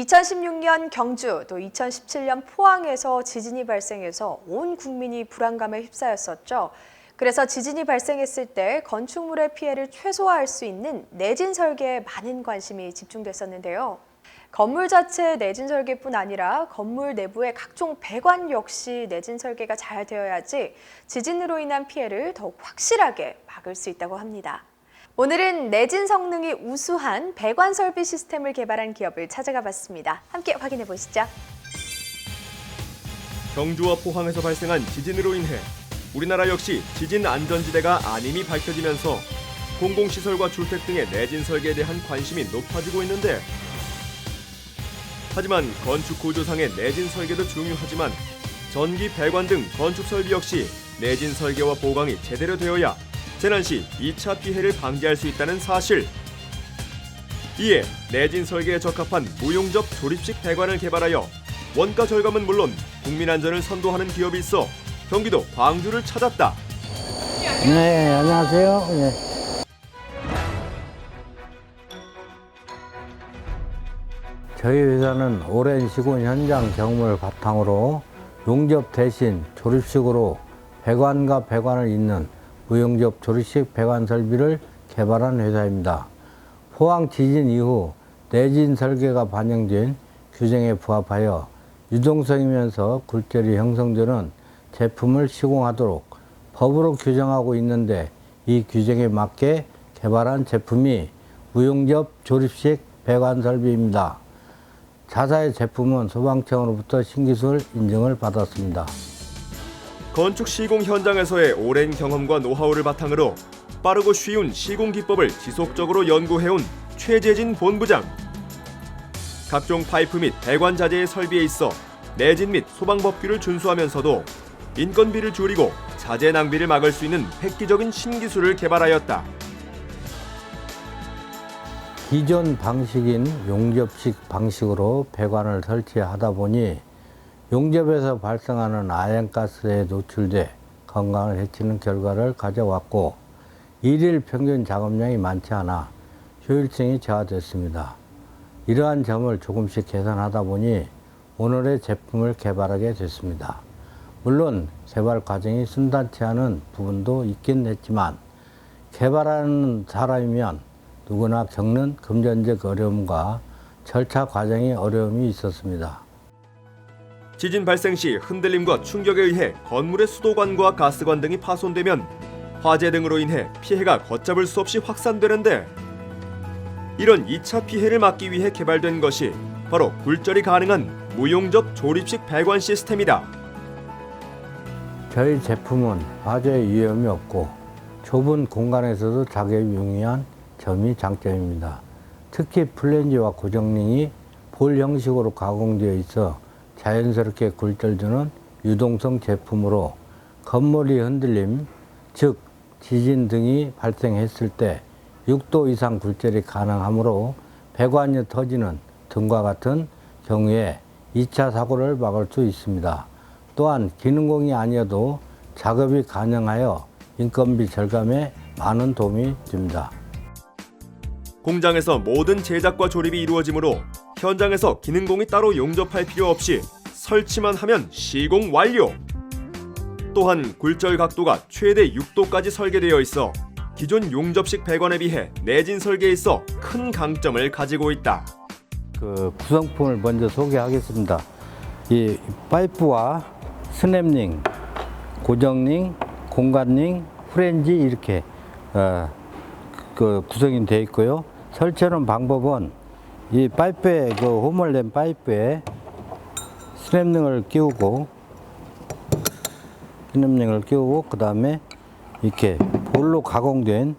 2016년 경주 또 2017년 포항에서 지진이 발생해서 온 국민이 불안감에 휩싸였었죠. 그래서 지진이 발생했을 때 건축물의 피해를 최소화할 수 있는 내진 설계에 많은 관심이 집중됐었는데요. 건물 자체의 내진 설계뿐 아니라 건물 내부의 각종 배관 역시 내진 설계가 잘 되어야지 지진으로 인한 피해를 더욱 확실하게 막을 수 있다고 합니다. 오늘은 내진 성능이 우수한 배관 설비 시스템을 개발한 기업을 찾아가 봤습니다. 함께 확인해 보시죠. 경주와 포항에서 발생한 지진으로 인해 우리나라 역시 지진 안전지대가 아님이 밝혀지면서 공공시설과 주택 등의 내진 설계에 대한 관심이 높아지고 있는데 하지만 건축 구조상의 내진 설계도 중요하지만 전기 배관 등 건축 설비 역시 내진 설계와 보강이 제대로 되어야 재난 시 2차 피해를 방지할 수 있다는 사실. 이에 내진 설계에 적합한 무용접 조립식 배관을 개발하여 원가 절감은 물론 국민 안전을 선도하는 기업이 있어 경기도 광주를 찾았다. 네, 안녕하세요. 예. 저희 회사는 오랜 시군 현장 경험을 바탕으로 용접 대신 조립식으로 배관과 배관을 잇는 무용접 조립식 배관 설비를 개발한 회사입니다. 포항 지진 이후 내진 설계가 반영된 규정에 부합하여 유동성이면서 굴절이 형성되는 제품을 시공하도록 법으로 규정하고 있는데 이 규정에 맞게 개발한 제품이 무용접 조립식 배관 설비입니다. 자사의 제품은 소방청으로부터 신기술 인증을 받았습니다. 건축 시공 현장에서의 오랜 경험과 노하우를 바탕으로 빠르고 쉬운 시공 기법을 지속적으로 연구해온 최재진 본부장. 각종 파이프 및 배관 자재의 설비에 있어 내진 및 소방 법규를 준수하면서도 인건비를 줄이고 자재 낭비를 막을 수 있는 획기적인 신기술을 개발하였다. 기존 방식인 용접식 방식으로 배관을 설치하다 보니 용접에서 발생하는 아연가스에 노출돼 건강을 해치는 결과를 가져왔고 일일 평균 작업량이 많지 않아 효율성이 저하됐습니다. 이러한 점을 조금씩 개선하다 보니 오늘의 제품을 개발하게 됐습니다. 물론 개발 과정이 순탄치 않은 부분도 있긴 했지만 개발하는 사람이면 누구나 겪는 금전적 어려움과 절차 과정의 어려움이 있었습니다. 지진 발생 시 흔들림과 충격에 의해 건물의 수도관과 가스관 등이 파손되면 화재 등으로 인해 피해가 걷잡을 수 없이 확산되는데 이런 2차 피해를 막기 위해 개발된 것이 바로 굴절이 가능한 무용접 조립식 배관 시스템이다. 저희 제품은 화재 위험이 없고 좁은 공간에서도 작업이 용이한 점이 장점입니다. 특히 플랜지와 고정링이 볼 형식으로 가공되어 있어 자연스럽게 굴절주는 유동성 제품으로 건물이 흔들림, 즉 지진 등이 발생했을 때 6도 이상 굴절이 가능하므로 배관이 터지는 등과 같은 경우에 2차 사고를 막을 수 있습니다. 또한 기능공이 아니어도 작업이 가능하여 인건비 절감에 많은 도움이 됩니다. 공장에서 모든 제작과 조립이 이루어지므로 현장에서 기능공이 따로 용접할 필요 없이 설치만 하면 시공 완료. 또한 굴절 각도가 최대 6도까지 설계되어 있어 기존 용접식 배관에 비해 내진 설계에 있어 큰 강점을 가지고 있다. 그 구성품을 먼저 소개하겠습니다. 이 파이프와 스냅링, 고정링, 공간링, 프렌지 이렇게 어, 그 구성이 되어 있고요. 설치하는 방법은 이 파이프에 그낸 파이프에 스냅링을 끼우고 스냅링을 끼우고 그 다음에 이렇게 볼로 가공된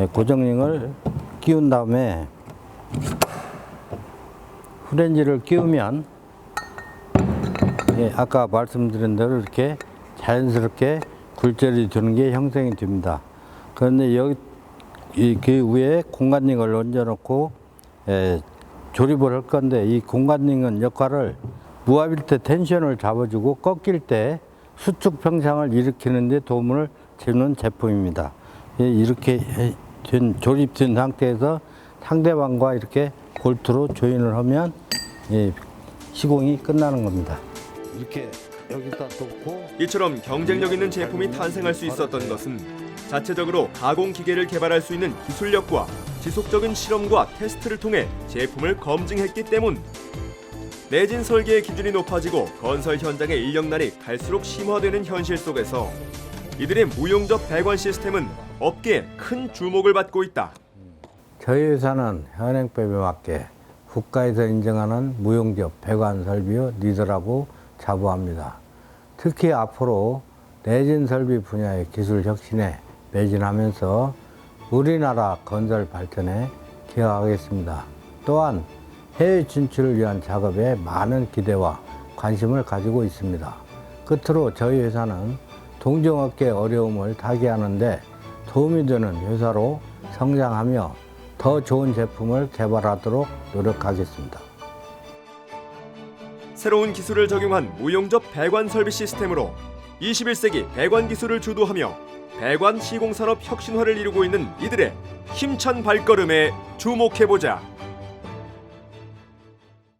예, 고정링을 끼운 다음에 프렌지를 끼우면 예, 아까 말씀드린 대로 이렇게 자연스럽게 굴절이 되는 게 형성이 됩니다. 그런데 여기 이 그 위에 공간링을 얹어놓고 예, 조립을 할 건데 이 공간링은 역할을 무압일 때 텐션을 잡아주고 꺾일 때 수축 평상을 일으키는 데 도움을 주는 제품입니다. 예, 이렇게 된 조립된 상태에서 상대방과 이렇게 볼트로 조인을 하면 이 시공이 끝나는 겁니다. 이렇게 여기다 놓고 이처럼 경쟁력 있는 제품이 탄생할 수 있었던 것은 자체적으로 가공 기계를 개발할 수 있는 기술력과 지속적인 실험과 테스트를 통해 제품을 검증했기 때문. 내진 설계의 기준이 높아지고 건설 현장의 인력난이 갈수록 심화되는 현실 속에서 이들의 무용접 배관 시스템은 업계에 큰 주목을 받고 있다. 저희 회사는 현행법에 맞게 국가에서 인정하는 무용접 배관 설비의 리더라고 자부합니다. 특히 앞으로 내진 설비 분야의 기술 혁신에 매진하면서 우리나라 건설 발전에 기여하겠습니다. 또한 해외 진출을 위한 작업에 많은 기대와 관심을 가지고 있습니다. 끝으로 저희 회사는 동종업계 어려움을 타개하는데 도움이 되는 회사로 성장하며 더 좋은 제품을 개발하도록 노력하겠습니다. 새로운 기술을 적용한 무용접 배관 설비 시스템으로 21세기 배관 기술을 주도하며 배관 시공산업 혁신화를 이루고 있는 이들의 힘찬 발걸음에 주목해보자.